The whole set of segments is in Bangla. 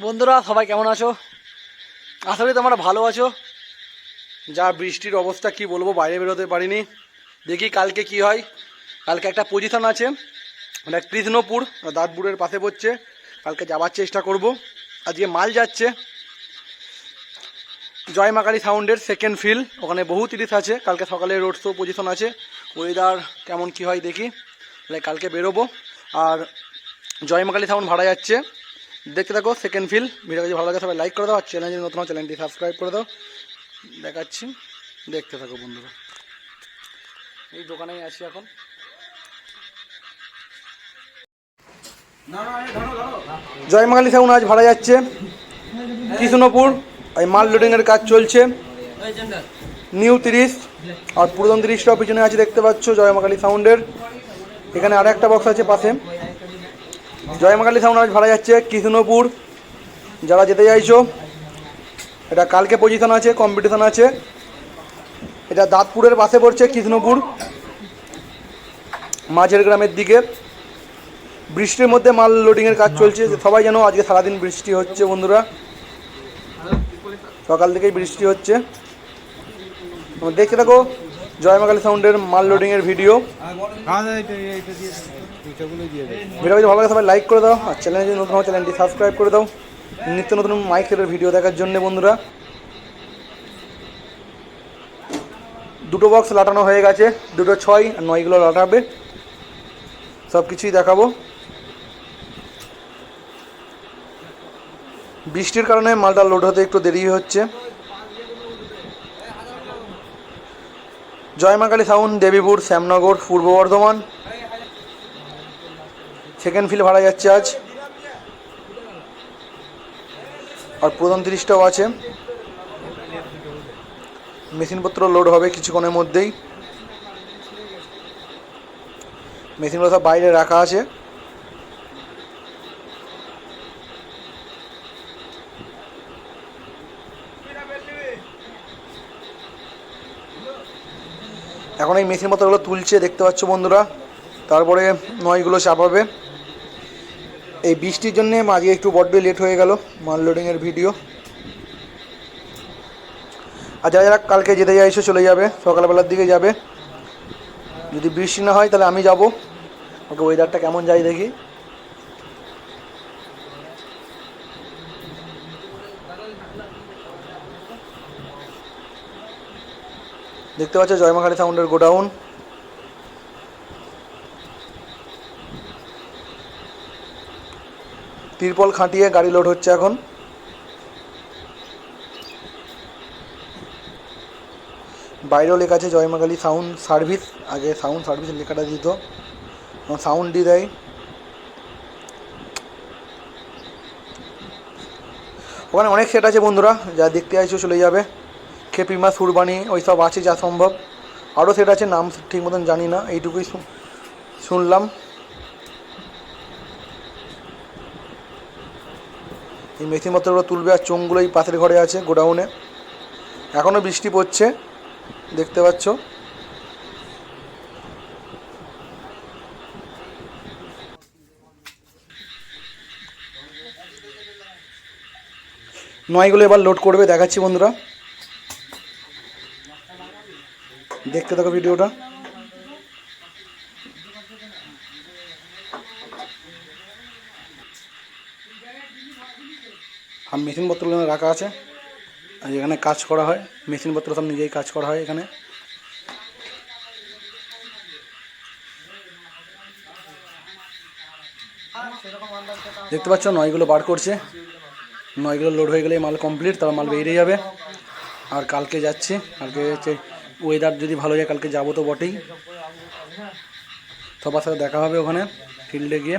বন্ধুরা, সবাই কেমন আছো? আশা করি তোমরা ভালো আছো। যা বৃষ্টির অবস্থা, কি বলব, বাইরে বেরোতে পারিনি। দেখি কালকে কি হয়। কালকে একটা পজিশন আছে মানে কৃষ্ণপুর দাঁতপুরের পাশে পড়ছে। কালকে যাওয়ার চেষ্টা করব। আজকে মাল যাচ্ছে। জয় মাকারি সাউন্ডের সেকেন্ড ফিল ওখানে বহু তিরিশ আছে। কালকে সকালে রোড শো পজিশন আছে। ওয়েদার কেমন কি হয় দেখি। তাহলে কালকে বেরোবো। আর জয় মাকালি সাউন্ড ভাড়া যাচ্ছে। দেখতে থাকো সেকেন্ড ফিল ভিডিও যদি ভালো লাগে সবাই লাইক করে দাও, আর চ্যানেল নতুন চ্যানেলটি সাবস্ক্রাইব করে দাও। দেখাচ্ছি। দেখতে থাকো বন্ধুরা। এই দোকানেই আছি এখন। জয় মাকালি সাউন্ড আজ ভাড়া যাচ্ছে। কৃষ্ণপুর, এই মাল লোডিংয়ের কাজ চলছে। নিউ তিরিশ, আর পুরাতন তিরিশটাও পিছনে আছে, দেখতে পাচ্ছ জয়মাকালি সাউন্ডের এখানে আর একটা বক্স আছে পাশে। জয় মাকালি সাউন্ড আজ ভাড়া যাচ্ছে কৃষ্ণপুর। যারা যেতে চাইছো, এটা কালকে পজিশন আছে কম্পিটিশন আছে। এটা দাঁতপুরের পাশে পড়ছে কৃষ্ণপুর। মাঝের গ্রামের দিকে। বৃষ্টির মধ্যে মাল লোডিংয়ের কাজ চলছে সবাই জানো আজকে সারাদিন বৃষ্টি হচ্ছে বন্ধুরা। সকাল থেকেই বৃষ্টি হচ্ছে। দেখতে থাকো, জয় মাকালি সাউন্ডের মাল লোডিংয়ের ভিডিও ভিডিও ভালো লাগে সবাই লাইক করে দাও, আর চ্যানেল যদি নতুন হয় চ্যানেলটি সাবস্ক্রাইব করে দাও। নিত্য নতুন মাইকের ভিডিও দেখার জন্য বন্ধুরা। দুটো বক্স লাটানো হয়ে গেছে, দুটো ছয়, আর নয়গুলো লাটাবে। সব কিছুই দেখাবো। বৃষ্টির কারণে মালটা লোড হতে একটু দেরি হচ্ছে। জয়মাকালী সাউন্ড দেবীপুর, শ্যামনগর, পূর্ব বর্ধমান। সেকেন্ড ফিল ভাড়া যাচ্ছে আজ। আর প্রধান তিরিশটাও আছে। মেশিনপত্র লোড হবে কিছুক্ষণের মধ্যেই। মেশিনগুলো সব বাইরে রাখা আছে। এখন এই মেশিন পত্রগুলো তুলছে, দেখতে পাচ্ছ বন্ধুরা। তারপরে নয়গুলো চাপাবে। এই বৃষ্টির জন্য আজকে একটু বড্ড লেট হয়ে গেল মাল লোডিংয়ের ভিডিও আর যারা যারা কালকে যেতে চাইছো চলে যাবে, সকালবেলার দিকে যাবে। যদি বৃষ্টি না হয় তাহলে আমি যাব। ওকে ওয়েদারটা কেমন যায় দেখি। দেখতে পাচ্ছ জয়মাখালী সাউন্ডের গোডাউন। তিরপল খাটিয়ে গাড়ি লোড হচ্ছে এখন। বাইরেও লেখা আছে জয়মাকালী সাউন্ড সার্ভিস আগে সাউন্ড সার্ভিস লেখাটা দিত। সাউন্ড দিয়ে দেয়। ওখানে অনেক সেট আছে বন্ধুরা, যা দেখতে চাইছো চলে যাবে। খেপিমা সুরবানি ওই সব আছে যা সম্ভব। আরও সেট আছে, নাম ঠিক মতন জানি না, এইটুকুই শুনলাম। এই মেথি তুলবে আর চোঙগুলো এই পাশের ঘরে আছে গোডাউনে। এখনও বৃষ্টি পড়ছে, দেখতে পাচ্ছ। নয়গুলো এবার লোড করবে, দেখাচ্ছি বন্ধুরা। দেখতে থাকো ভিডিওটা। আর মেশিনপত্রগুলো রাখা আছে। আর এখানে কাজ করা হয়। মেশিনপত্র সব নিজেই কাজ করা হয় এখানে। দেখতে পাচ্ছ, নয়গুলো বার করছে। নয়গুলো লোড হয়ে গেলে মাল কমপ্লিট তারপর মাল বেরিয়ে যাবে। আর কালকে যাচ্ছি। কালকে হচ্ছে ওয়েদার যদি ভালো যায়, কালকে যাব তো বটেই। সবার সাথে দেখা হবে ওখানে ফিল্ডে গিয়ে।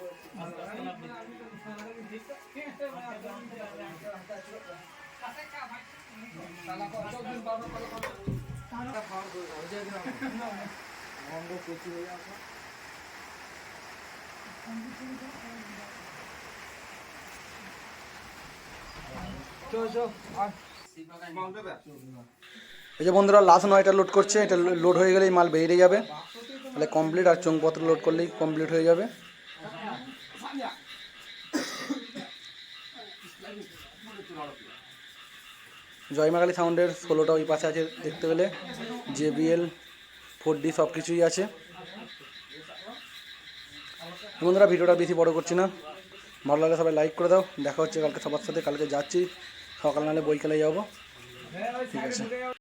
যে বন্ধুরা লাস্ট নয়টা লোড করছে। এটা লোড হয়ে গেলেই মাল বেরিয়ে যাবে। তাহলে কমপ্লিট আর চোঙপত্র লোড করলেই কমপ্লিট হয়ে যাবে। জয়মাকালী সাউন্ডের ষোলোটা ওই পাশে আছে দেখতে পেলে জেবিএল ফোর ডি সব কিছুই আছে বন্ধুরা, ভিডিওটা বেশি বড় করছি না। ভালো লাগলে সবাই লাইক করে দাও। দেখা হচ্ছে কালকে সবার সাথে। কালকে যাচ্ছি। সকাল নাহলে বই খেলে যাব। ঠিক আছে।